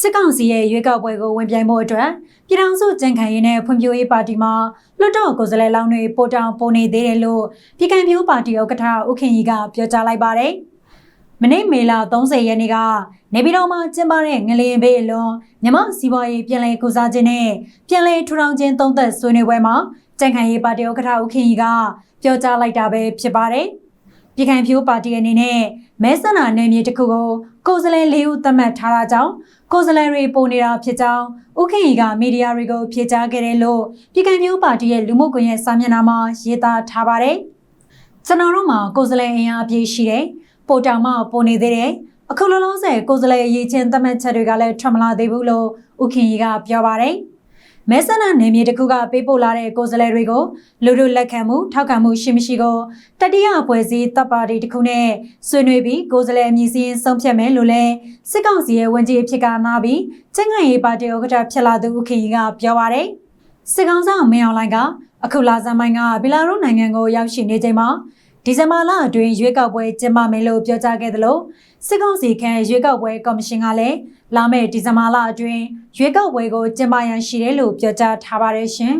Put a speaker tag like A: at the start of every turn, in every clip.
A: စစ်ကောင်စီရဲ့ရွေးကောက်ပွဲကိုဝင်ပြိုင်ဖို့အတွက်ပြည်ထောင်စုကြံ့ခိုင်ရေးနဲ့ဖွံ့ဖြိုးရေးပါတီမှလွှတ်တော်ကိုယ်စားလှယ်လောင်းတွေပို့တောင်းပို့နေသေးတယ်လို့ပြည်ခိုင်ဖြိုးပါတီဥက္ကဋ္ဌဦးခင်ကြီးကပြောကြားလိုက်ပါတယ်။မနေ့မေလ30ရက်နေ့ကနေပြည်တော်မှာကျင်းပတဲ့ငလျင်ဘေးအလွန်မြမစီးပွားရေးပြည်လဲကုစားခြင်းနဲ့ပြည်လဲထူထောင်ခြင်းသုံးသက်ဆွေးနွေးပွဲမှာကြံ့ခိုင်ရေးပါတီဥက္ကဋ္ဌဦးခင်ကြီးကပြောကြားလိုက်တာပဲဖြစ်ပါတယ်။ ပြည်ခိုင်ဖြိုးပါတီအနေနဲ့မဲဆန္ဒနယ်မြေတစ်ခုကိုကိုယ်စားလှယ်လေးဦးသတ်မှတ်ထားတာကြောင့်ကိုယ်စားလှယ်တွေပိုနေတာဖြစ်ကြောင်းဥက္ကဋ္ဌကမီဒီယာတွေကိုဖြေကြားခဲ့တယ်လို့ပြည်ခိုင်ဖြိုးပါတီရဲ့လူမှုကွန်ရက်စာမျက်နှာမှာရေးသားထားပါတယ်။ကျွန်တော်တို့မှာကိုယ်စားလှယ်အင်အားအပြည့်ရှိတယ်။ပိုတောင်မှပိုနေသေးတယ်။အခုလောလောဆယ်ကိုယ်စားလှယ်အရေးချင်းသတ်မှတ်ချက်တွေကလည်းထွက်မလာသေးဘူးလို့ဥက္ကဋ္ဌကပြောပါတယ်။ မဲဆန္ဒနယ်မြေတစ်ခုကပေးပို့လာတဲ့ကိုယ်စားလှယ်တွေကိုလူလူလက်ခံမှုထောက်ခံမှုရှိမရှိကိုတတိယအဖွဲ့အစည်းတပ်ပါတီတစ်ခုနဲ့ဆွေးနွေးပြီးကိုယ်စားလှယ်အမည်စည်းဆုံးဖြတ်မယ်လို့လည်းစစ်ကောင်စီရဲ့ဝန်ကြီးအဖြစ်ကနားပြီးကျန်းငန်ရေးပါတီဥက္ကဋ္ဌဖြစ်လာသူဦးခင်ကြီးကပြောပါရယ်စစ်ကောင်ဆောင်မင်းအောင်လှိုင်ကအခုလာဇန်မိုင်းကဘီလာရုနိုင်ငံကိုရောက်ရှိနေချိန်မှာ ဒီဇင်ဘာလအတွင်းရွေးကောက်ပွဲကျင်းပမယ်လို့ပြောကြားခဲ့သလိုစစ်ကောင်စီခန့်ရွေးကောက်ပွဲကော်မရှင်ကလည်းလာမယ့်ဒီဇင်ဘာလအတွင်းရွေးကောက်ပွဲကိုကျင်းပရန်ရှိတယ်လို့ပြောကြားထားပါတယ်ရှင်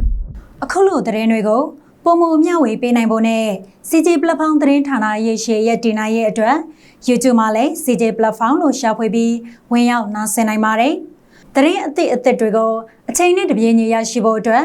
A: ။အခုလိုသတင်းတွေကိုပုံမမျှဝေပေးနိုင်ဖို့နဲ့ CJ Platform သတင်းဌာနရဲ့ရှေ့ရက်တင်နိုင်ရဲ့အတွက် YouTube မှာလည်း CJ Platform လို့ရှာဖွေပြီးဝင်ရောက်နားဆင်နိုင်ပါတယ်။သတင်းအသစ်အသစ်တွေကိုအချိန်နဲ့တပြေးညီရရှိဖို့အတွက်